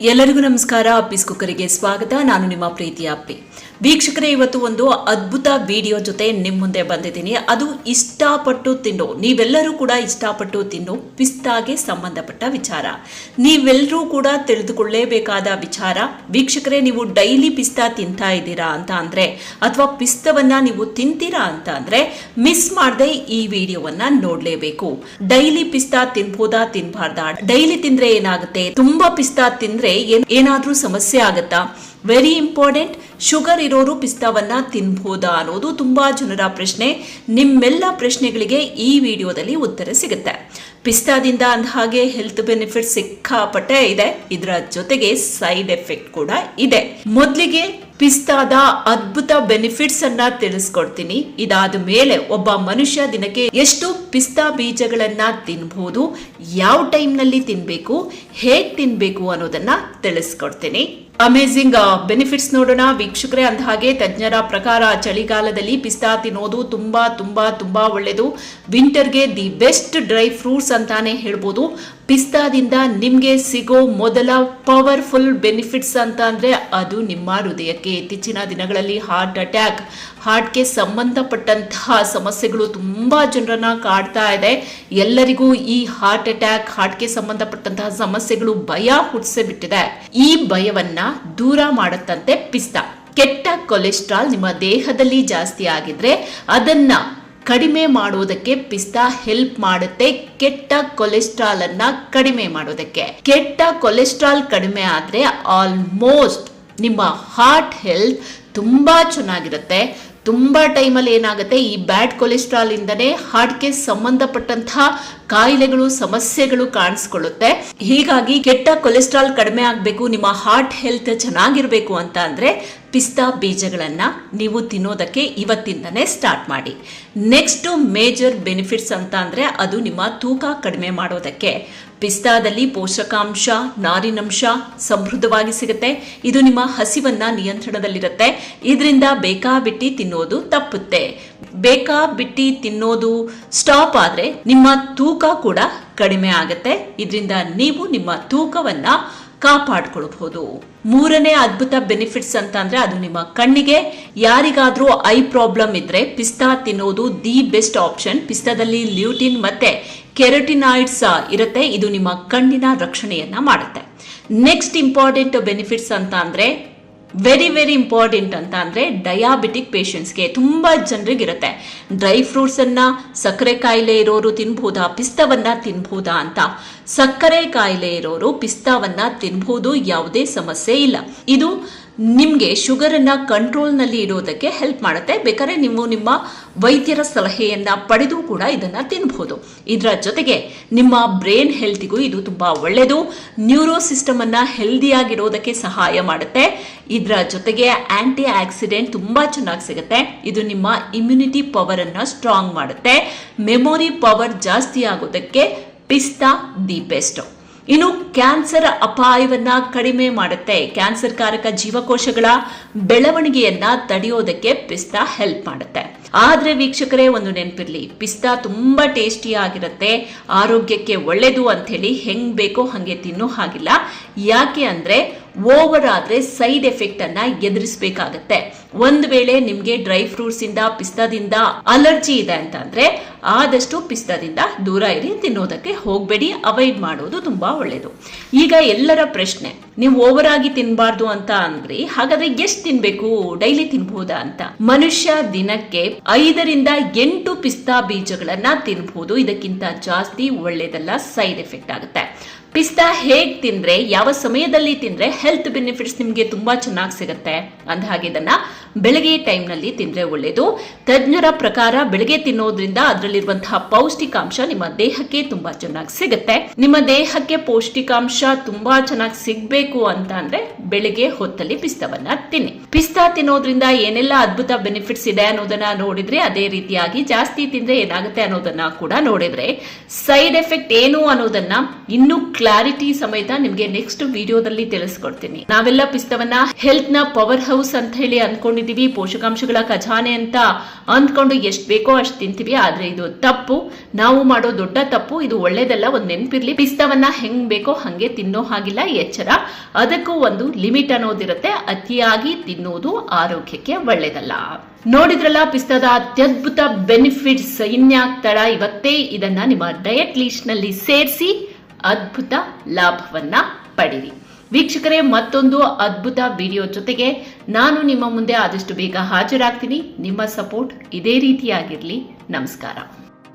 ಎಲ್ಲರಿಗೂ ನಮಸ್ಕಾರ. ಅಪ್ಪಿಸ್ ಕುಕ್ಕರಿಗೆ ಸ್ವಾಗತ. ನಾನು ನಿಮ್ಮ ಪ್ರೀತಿಯ ಅಪ್ಪಿ. ವೀಕ್ಷಕರೇ, ಇವತ್ತು ಒಂದು ಅದ್ಭುತ ವಿಡಿಯೋ ಜೊತೆ ನಿಮ್ಮ ಮುಂದೆ ಬಂದಿದ್ದೀನಿ. ಅದು ಇಷ್ಟಪಟ್ಟು ತಿನ್ನೋ. ನೀವೆಲ್ಲರೂ ಕೂಡ ಇಷ್ಟಪಟ್ಟು ತಿನ್ನೋ. ಪಿಸ್ತಾಗೆ ಸಂಬಂಧಪಟ್ಟ ವಿಚಾರ. ನೀವೆಲ್ಲರೂ ಕೂಡ ತಿಳಿದುಕೊಳ್ಳೇಬೇಕಾದ ವಿಚಾರ. ವೀಕ್ಷಕರೇ, ನೀವು ಡೈಲಿ ಪಿಸ್ತಾ ತಿಂತಾ ಇದ್ದೀರಾ ಅಂತ ಅಂದರೆ, ಅಥವಾ ಪಿಸ್ತವನ್ನ ನೀವು ತಿಂತೀರಾ ಅಂತ ಅಂದರೆ, ಮಿಸ್ ಮಾಡದೆ ಈ ವಿಡಿಯೋವನ್ನ ನೋಡಲೇಬೇಕು. ಡೈಲಿ ಪಿಸ್ತಾ ತಿನ್ಬೋದಾ, ತಿನ್ಬಾರ್ದಾ? ಡೈಲಿ ತಿಂದ್ರೆ ಏನಾಗುತ್ತೆ? ತುಂಬಾ ಪಿಸ್ತಾ ತಿಂದ್ರೆ ಏನಾದ್ರೂ ಸಮಸ್ಯೆ ಆಗತ್ತಾ? ವೆರಿ ಇಂಪಾರ್ಟೆಂಟ್ ಶುಗರ್ ಇರೋರು ಪಿಸ್ತಾವನ್ನ ತಿನ್ಬಹುದಾ ಅನ್ನೋದು ತುಂಬಾ ಜನರ ಪ್ರಶ್ನೆ. ನಿಮ್ಮೆಲ್ಲ ಪ್ರಶ್ನೆಗಳಿಗೆ ಈ ವಿಡಿಯೋದಲ್ಲಿ ಉತ್ತರ ಸಿಗುತ್ತೆ. ಪಿಸ್ತಾದಿಂದ ಅಂದಹಾಗೆ ಹೆಲ್ತ್ ಬೆನಿಫಿಟ್ ಸಿಕ್ಕಾಪಟ್ಟೆ ಇದೆ. ಇದರ ಜೊತೆಗೆ ಸೈಡ್ ಎಫೆಕ್ಟ್ ಕೂಡ ಇದೆ. ಮೊದಲಿಗೆ ಪಿಸ್ತಾದ ಅದ್ಭುತ ಬೆನಿಫಿಟ್ಸ್ ಅನ್ನ ತಿಳಿಸ್ಕೊಡ್ತೀನಿ. ಇದಾದ ಮೇಲೆ ಒಬ್ಬ ಮನುಷ್ಯ ದಿನಕ್ಕೆ ಎಷ್ಟು ಪಿಸ್ತಾ ಬೀಜಗಳನ್ನ ತಿನ್ಬಹುದು ಯಾವ ಟೈಮ್ನಲ್ಲಿ ತಿನ್ಬೇಕು, ಹೇಗ್ ತಿನ್ಬೇಕು ಅನ್ನೋದನ್ನ ತಿಳಿಸ್ಕೊಡ್ತೀನಿ. ಅಮೇಝಿಂಗ್ ಬೆನಿಫಿಟ್ಸ್ ನೋಡೋಣ. ವೀಕ್ಷಕರೇ, ಅಂದ ಹಾಗೆ ತಜ್ಞರ ಪ್ರಕಾರ ಚಳಿಗಾಲದಲ್ಲಿ ಪಿಸ್ತಾ ತಿನ್ನೋದು ತುಂಬಾ ತುಂಬಾ ತುಂಬಾ ಒಳ್ಳೆಯದು ವಿಂಟರ್ಗೆ ದಿ ಬೆಸ್ಟ್ ಡ್ರೈ ಫ್ರೂಟ್ಸ್ ಅಂತಾನೆ ಹೇಳ್ಬೋದು. ಪಿಸ್ತಾದಿಂದ ನಿಮಗೆ ಸಿಗೋ ಮೊದಲ ಪವರ್ಫುಲ್ ಬೆನಿಫಿಟ್ಸ್ ಅಂತ ಅಂದರೆ ಅದು ನಿಮ್ಮ ಹೃದಯಕ್ಕೆ. ಇತ್ತೀಚಿನ ದಿನಗಳಲ್ಲಿ ಹಾರ್ಟ್ ಅಟ್ಯಾಕ್, ಹಾರ್ಟ್ಗೆ ಸಂಬಂಧಪಟ್ಟಂತಹ ಸಮಸ್ಯೆಗಳು ತುಂಬ ಜನರನ್ನ ಕಾಡ್ತಾ ಇದೆ. ಎಲ್ಲರಿಗೂ ಈ ಹಾರ್ಟ್ ಅಟ್ಯಾಕ್, ಹಾರ್ಟ್ಗೆ ಸಂಬಂಧಪಟ್ಟಂತಹ ಸಮಸ್ಯೆಗಳು ಭಯ ಹುಟ್ಟಿಸಿ ಬಿಟ್ಟಿದೆ. ಈ ಭಯವನ್ನ ದೂರ ಮಾಡುತ್ತಂತೆ ಪಿಸ್ತಾ. ಕೆಟ್ಟ ಕೊಲೆಸ್ಟ್ರಾಲ್ ನಿಮ್ಮ ದೇಹದಲ್ಲಿ ಜಾಸ್ತಿ ಆಗಿದ್ರೆ ಅದನ್ನ ಕಡಿಮೆ ಮಾಡುವುದಕ್ಕೆ ಪಿಸ್ತಾ ಹೆಲ್ಪ್ ಮಾಡುತ್ತೆ, ಕೆಟ್ಟ ಕೊಲೆಸ್ಟ್ರಾಲ್ ಅನ್ನ ಕಡಿಮೆ ಮಾಡೋದಕ್ಕೆ. ಕೆಟ್ಟ ಕೊಲೆಸ್ಟ್ರಾಲ್ ಕಡಿಮೆ ಆದ್ರೆ ಆಲ್ಮೋಸ್ಟ್ ನಿಮ್ಮ ಹಾರ್ಟ್ ಹೆಲ್ತ್ ತುಂಬಾ ಚೆನ್ನಾಗಿರುತ್ತೆ. ತುಂಬಾ ಟೈಮಲ್ಲಿ ಏನಾಗುತ್ತೆ, ಈ ಬ್ಯಾಡ್ ಕೊಲೆಸ್ಟ್ರಾಲ್ ಇಂದನೇ ಹಾರ್ಟ್ಗೆ ಸಂಬಂಧಪಟ್ಟಂತಹ ಕಾಯಿಲೆಗಳು, ಸಮಸ್ಯೆಗಳು ಕಾಣಿಸ್ಕೊಳ್ಳುತ್ತೆ. ಹೀಗಾಗಿ ಕೆಟ್ಟ ಕೊಲೆಸ್ಟ್ರಾಲ್ ಕಡಿಮೆ ಆಗಬೇಕು, ನಿಮ್ಮ ಹಾರ್ಟ್ ಹೆಲ್ತ್ ಚೆನ್ನಾಗಿರ್ಬೇಕು ಅಂತ ಅಂದ್ರೆ ಪಿಸ್ತಾ ಬೀಜಗಳನ್ನು ನೀವು ತಿನ್ನೋದಕ್ಕೆ ಇವತ್ತಿಂದನೇ ಸ್ಟಾರ್ಟ್ ಮಾಡಿ. ನೆಕ್ಸ್ಟ್ ಮೇಜರ್ ಬೆನಿಫಿಟ್ಸ್ ಅಂತ ಅಂದರೆ ಅದು ನಿಮ್ಮ ತೂಕ ಕಡಿಮೆ ಮಾಡೋದಕ್ಕೆ. ಪಿಸ್ತಾದಲ್ಲಿ ಪೋಷಕಾಂಶ, ನಾರಿನಂಶ ಸಮೃದ್ಧವಾಗಿ ಸಿಗುತ್ತೆ. ಇದು ನಿಮ್ಮ ಹಸಿವನ್ನ ನಿಯಂತ್ರಣದಲ್ಲಿರುತ್ತೆ. ಇದರಿಂದ ಬೇಕಾಬಿಟ್ಟಿ ತಿನ್ನೋದು ತಪ್ಪುತ್ತೆ. ಬೇಕಾಬಿಟ್ಟಿ ತಿನ್ನೋದು ಸ್ಟಾಪ್ ಆದ್ರೆ ನಿಮ್ಮ ತೂಕ ಕೂಡ ಕಡಿಮೆ ಆಗುತ್ತೆ. ಇದರಿಂದ ನೀವು ನಿಮ್ಮ ತೂಕವನ್ನ ಕಾಪಾಡ್ಕೊಳ್ಬಹುದು. ಮೂರನೇ ಅದ್ಭುತ ಬೆನಿಫಿಟ್ಸ್ ಅಂತ ಅಂದ್ರೆ ಅದು ನಿಮ್ಮ ಕಣ್ಣಿಗೆ, ಯಾರಿಗಾದ್ರೂ ಐ ಪ್ರಾಬ್ಲಮ್ ಇದ್ರೆ ಪಿಸ್ತಾ ತಿನ್ನೋದು ದಿ ಬೆಸ್ಟ್ ಆಪ್ಷನ್ ಪಿಸ್ತಾದಲ್ಲಿ ಲ್ಯೂಟಿನ್ ಮತ್ತೆ ಕೆರಟಿನಾಯ್ಡ್ಸ್ ಇರುತ್ತೆ, ಇದು ನಿಮ್ಮ ಕಣ್ಣಿನ ರಕ್ಷಣೆಯನ್ನ ಮಾಡುತ್ತೆ. ನೆಕ್ಸ್ಟ್ ಇಂಪಾರ್ಟೆಂಟ್ ಬೆನಿಫಿಟ್ಸ್ ಅಂತ ಅಂದ್ರೆ ವೆರಿ ವೆರಿ ಇಂಪಾರ್ಟೆಂಟ್ ಅಂತ ಅಂದ್ರೆ ಡಯಾಬಿಟಿಕ್ ಪೇಷಂಟ್ಸ್ಗೆ ತುಂಬಾ ಜನರಿಗೆ ಇರುತ್ತೆ ಡ್ರೈ ಫ್ರೂಟ್ಸ್ ಅನ್ನ ಸಕ್ಕರೆ ಕಾಯಿಲೆ ಇರೋರು ತಿನ್ಬಹುದಾ ಪಿಸ್ತವನ್ನ ತಿನ್ಬಹುದಾ ಅಂತ. ಸಕ್ಕರೆ ಕಾಯಿಲೆ ಇರೋರು ಪಿಸ್ತಾವನ್ನ ತಿನ್ಬಹುದು ಯಾವುದೇ ಸಮಸ್ಯೆ ಇಲ್ಲ. ಇದು ನಿಮಗೆ ಶುಗರ್ ಅನ್ನ ಕಂಟ್ರೋಲ್ನಲ್ಲಿ ಇಡೋದಕ್ಕೆ ಹೆಲ್ಪ್ ಮಾಡುತ್ತೆ. ಬೇಕಾದ್ರೆ ನೀವು ನಿಮ್ಮ ವೈದ್ಯರ ಸಲಹೆಯನ್ನ ಪಡೆದು ಕೂಡ ಇದನ್ನ ತಿನ್ಬಹುದು ಇದರ ಜೊತೆಗೆ ನಿಮ್ಮ ಬ್ರೈನ್ ಹೆಲ್ತಿಗೂ ಇದು ತುಂಬಾ ಒಳ್ಳೆಯದು ನ್ಯೂರೋ ಸಿಸ್ಟಮ್ ಅನ್ನ ಹೆಲ್ದಿಯಾಗಿರೋದಕ್ಕೆ ಸಹಾಯ ಮಾಡುತ್ತೆ. ಇದರ ಜೊತೆಗೆ ಆಂಟಿ ಆಕ್ಸಿಡೆಂಟ್ ತುಂಬಾ ಚೆನ್ನಾಗಿ ಸಿಗುತ್ತೆ. ಇದು ನಿಮ್ಮ ಇಮ್ಯುನಿಟಿ ಪವರ್ ಅನ್ನ ಸ್ಟ್ರಾಂಗ್ ಮಾಡುತ್ತೆ. ಮೆಮೊರಿ ಪವರ್ ಜಾಸ್ತಿ ಆಗೋದಕ್ಕೆ ಪಿಸ್ತಾ ದಿ ಬೆಸ್ಟ್. ಇನ್ನು ಕ್ಯಾನ್ಸರ್ ಅಪಾಯವನ್ನ ಕಡಿಮೆ ಮಾಡುತ್ತೆ. ಕ್ಯಾನ್ಸರ್ ಕಾರಕ ಜೀವಕೋಶಗಳ ಬೆಳವಣಿಗೆಯನ್ನ ತಡೆಯೋದಕ್ಕೆ ಪಿಸ್ತಾ ಹೆಲ್ಪ್ ಮಾಡುತ್ತೆ. ಆದ್ರೆ ವೀಕ್ಷಕರೇ, ಒಂದು ನೆನಪಿರ್ಲಿ. ಪಿಸ್ತಾ ತುಂಬಾ ಟೇಸ್ಟಿ ಆಗಿರುತ್ತೆ. ಆರೋಗ್ಯಕ್ಕೆ ಒಳ್ಳೇದು ಅಂತ ಹೇಳಿ ಹೆಂಗ್ ಬೇಕೋ ಹಂಗೆ ತಿನ್ನೋ ಹಾಗಿಲ್ಲ. ಯಾಕೆ ಅಂದ್ರೆ ಓವರ್ ಆದ್ರೆ ಸೈಡ್ ಎಫೆಕ್ಟ್ ಅನ್ನ ಎದುರಿಸಬೇಕಾಗತ್ತೆ. ಒಂದ್ ವೇಳೆ ನಿಮ್ಗೆ ಡ್ರೈ ಫ್ರೂಟ್ಸ್ ಇಂದ ಪಿಸ್ತಾದಿಂದ ಅಲರ್ಜಿ ಇದೆ ಅಂತಂದ್ರೆ ಆದಷ್ಟು ಪಿಸ್ತಾದಿಂದ ದೂರ ಇರಿ, ತಿನ್ನೋದಕ್ಕೆ ಹೋಗಬೇಡಿ, ಅವಾಯ್ಡ್ ಮಾಡೋದು ತುಂಬಾ ಒಳ್ಳೇದು. ಈಗ ಎಲ್ಲರ ಪ್ರಶ್ನೆ, ನೀವು ಓವರ್ ಆಗಿ ತಿನ್ಬಾರ್ದು ಅಂತ ಅಂದ್ರಿ, ಹಾಗಾದ್ರೆ ಎಷ್ಟು ತಿನ್ಬೇಕು? ಡೈಲಿ ತಿನ್ಬಹುದಾ ಅಂತ. ಮನುಷ್ಯ ದಿನಕ್ಕೆ ಐದರಿಂದ ಎಂಟು ಪಿಸ್ತಾ ಬೀಜಗಳನ್ನ ತಿನ್ಬಹುದು ಇದಕ್ಕಿಂತ ಜಾಸ್ತಿ ಒಳ್ಳೇದಲ್ಲ, ಸೈಡ್ ಎಫೆಕ್ಟ್ ಆಗುತ್ತೆ. ಪಿಸ್ತಾ ಹೇಗ್ ತಿಂದ್ರೆ, ಯಾವ ಸಮಯದಲ್ಲಿ ತಿಂದ್ರೆ ಹೆಲ್ತ್ ಬೆನಿಫಿಟ್ಸ್ ನಿಮ್ಗೆ ತುಂಬಾ ಚೆನ್ನಾಗಿ ಸಿಗುತ್ತೆ. ಅಂದ ಹಾಗೆ ಇದನ್ನ ಬೆಳಗ್ಗೆ ಟೈಮ್ನಲ್ಲಿ ತಿಂದ್ರೆ ಒಳ್ಳೇದು. ತಜ್ಞರ ಪ್ರಕಾರ ಬೆಳಗ್ಗೆ ತಿನ್ನೋದ್ರಿಂದ ಅದರಲ್ಲಿರುವಂತಹ ಪೌಷ್ಟಿಕಾಂಶ ನಿಮ್ಮ ದೇಹಕ್ಕೆ ತುಂಬಾ ಚೆನ್ನಾಗಿ ಸಿಗುತ್ತೆ. ನಿಮ್ಮ ದೇಹಕ್ಕೆ ಪೌಷ್ಟಿಕಾಂಶ ತುಂಬಾ ಚೆನ್ನಾಗಿ ಸಿಗ್ಬೇಕು ಅಂತ ಅಂದ್ರೆ ಬೆಳಗ್ಗೆ ಹೊತ್ತಲ್ಲಿ ಪಿಸ್ತವನ್ನ ತಿನ್ನಿ. ಪಿಸ್ತಾ ತಿನ್ನೋದ್ರಿಂದ ಏನೆಲ್ಲ ಅದ್ಭುತ ಬೆನಿಫಿಟ್ಸ್ ಇದೆ ಅನ್ನೋದನ್ನ ನೋಡಿದ್ರೆ ಅದೇ ರೀತಿಯಾಗಿ ಜಾಸ್ತಿ ತಿಂದ್ರೆ ಏನಾಗುತ್ತೆ ಅನ್ನೋದನ್ನ ಕೂಡ ನೋಡಿದ್ರೆ ಸೈಡ್ ಎಫೆಕ್ಟ್ ಏನು ಅನ್ನೋದನ್ನ ಇನ್ನೂ ಕ್ಲಾರಿಟಿ ಸಮೇತ ನಿಮ್ಗೆ ನೆಕ್ಸ್ಟ್ ವಿಡಿಯೋದಲ್ಲಿ ತಿಳಿಸ್ಕೊಡ್ತೀನಿ. ನಾವೆಲ್ಲ ಪಿಸ್ತವನ್ನ ಹೆಲ್ತ್ನ ಪವರ್ ಹೌಸ್ ಅಂತ ಹೇಳಿ ಅನ್ಕೊಂಡಿದೀವಿ ಪೋಷಕಾಂಶಗಳ ಖಜಾನೆ ಅಂತ ಅಂದ್ಕೊಂಡು ಎಷ್ಟು ಬೇಕೋ ಅಷ್ಟು ತಿಂತೀವಿ. ಆದ್ರೆ ಇದು ತಪ್ಪು. ನಾವು ಮಾಡೋ ದೊಡ್ಡ ತಪ್ಪು, ಇದು ಒಳ್ಳೇದಲ್ಲ, ಒಂದು ನೆನಪಿರ್ಲಿ. ಪಿಸ್ತವನ್ನ ಹೆಂಗ್ ಬೇಕೋ ಹಂಗೆ ತಿನ್ನೋ ಹಾಗಿಲ್ಲ ಎಚ್ಚರ. ಅದಕ್ಕೂ ಒಂದು ಲಿಮಿಟ್ ಅನ್ನೋದಿರುತ್ತೆ. ಅತಿಯಾಗಿ ತಿನ್ನುವುದು ಆರೋಗ್ಯಕ್ಕೆ ಒಳ್ಳೇದಲ್ಲ. ನೋಡಿದ್ರಲ್ಲ, ಪಿಸ್ತದ ಅತ್ಯದ್ಭುತ ಬೆನಿಫಿಟ್ಸ್ ಇನ್ಯಾಗ್ತಾಳ ಇವತ್ತೇ ಇದನ್ನ ನಿಮ್ಮ ಡಯಟ್ ಲೀಸ್ಟ್ನಲ್ಲಿ ಸೇರಿಸಿ, ಅದ್ಭುತ ಲಾಭವನ್ನ ಪಡೀರಿ. ವೀಕ್ಷಕರೇ, ಮತ್ತೊಂದು ಅದ್ಭುತ ವಿಡಿಯೋ ಜೊತೆಗೆ ನಾನು ನಿಮ್ಮ ಮುಂದೆ ಆದಷ್ಟು ಬೇಗ ಹಾಜರಾಗ್ತೀನಿ. ನಿಮ್ಮ ಸಪೋರ್ಟ್ ಇದೇ ರೀತಿಯಾಗಿರಲಿ. ನಮಸ್ಕಾರ.